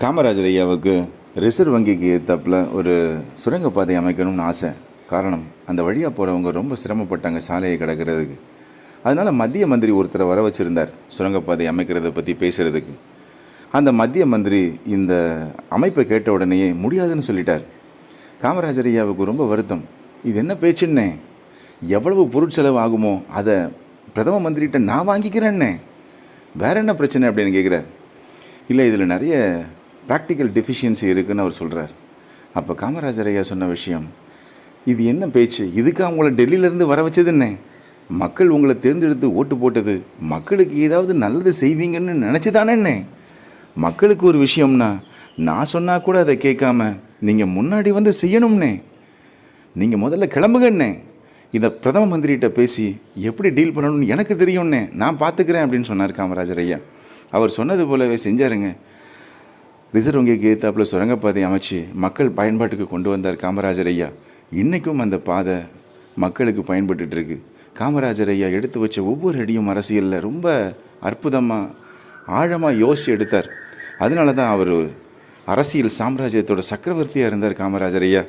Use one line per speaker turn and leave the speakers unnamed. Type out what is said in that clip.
காமராஜர் ஐயாவுக்கு ரிசர்வ் வங்கிக்கு தப்பில் ஒரு சுரங்கப்பாதை அமைக்கணும்னு ஆசை. காரணம் அந்த வழியாக போகிறவங்க ரொம்ப சிரமப்பட்டாங்க சாலையை கிடக்கிறதுக்கு. அதனால் மத்திய மந்திரி ஒருத்தரை வர வச்சுருந்தார் சுரங்கப்பாதை அமைக்கிறத பற்றி பேசுகிறதுக்கு அந்த மத்திய மந்திரி இந்த அமைப்பை கேட்ட உடனேயே முடியாதுன்னு சொல்லிட்டார். காமராஜர் ஐயாவுக்கு ரொம்ப வருத்தம். இது என்ன பேச்சுன்னே? எவ்வளவு பொருட்செலவு ஆகுமோ அதை பிரதம மந்திரிகிட்ட நான் வாங்கிக்கிறேன்னே. வேற என்ன பிரச்சனை அப்படின்னு கேட்குறார் இல்லை இதில் நிறைய ப்ராக்டிக்கல் டெஃபிஷியன்சி இருக்குதுன்னு அவர் சொல்கிறார் அப்போ காமராஜர் ஐயா சொன்ன விஷயம் இது என்ன பேச்சு? இதுக்கு அவங்கள டெல்லியிலேருந்து வர வச்சதுன்னே மக்கள் உங்களை தேர்ந்தெடுத்து ஓட்டு போட்டது மக்களுக்கு ஏதாவது நல்லது செய்வீங்கன்னு நினச்சி தானேண்ணே மக்களுக்கு ஒரு விஷயம்னா நான் சொன்னால் கூட அதை கேட்காம நீங்கள் முன்னாடி வந்து செய்யணும்னே. நீங்கள் முதல்ல கிளம்புகண்ணே இதை பிரதம மந்திரிகிட்ட பேசி எப்படி டீல் பண்ணணும்னு எனக்கு தெரியும்ண்ணே நான் பார்த்துக்கிறேன் அப்படின்னு சொன்னார் காமராஜர் ஐயா. அவர் சொன்னது போலவே செஞ்சாருங்க. ரிசர்வ் வங்கிக்கு ஏத்தாப்புல சுரங்கப்பாதை அமைச்சு மக்கள் பயன்பாட்டுக்கு கொண்டு வந்தார் காமராஜர் ஐயா. இன்றைக்கும் அந்த பாதை மக்களுக்கு பயன்பட்டுட்டு இருக்கு. காமராஜர் ஐயா எடுத்து வச்ச ஒவ்வொரு அடியும் அரசியலில் ரொம்ப அற்புதமாக ஆழமாக யோசித்து எடுத்தார். அதனால தான் அவர் அரசியல் சாம்ராஜ்யத்தோட சக்கரவர்த்தியாக இருந்தார் காமராஜர் ஐயா.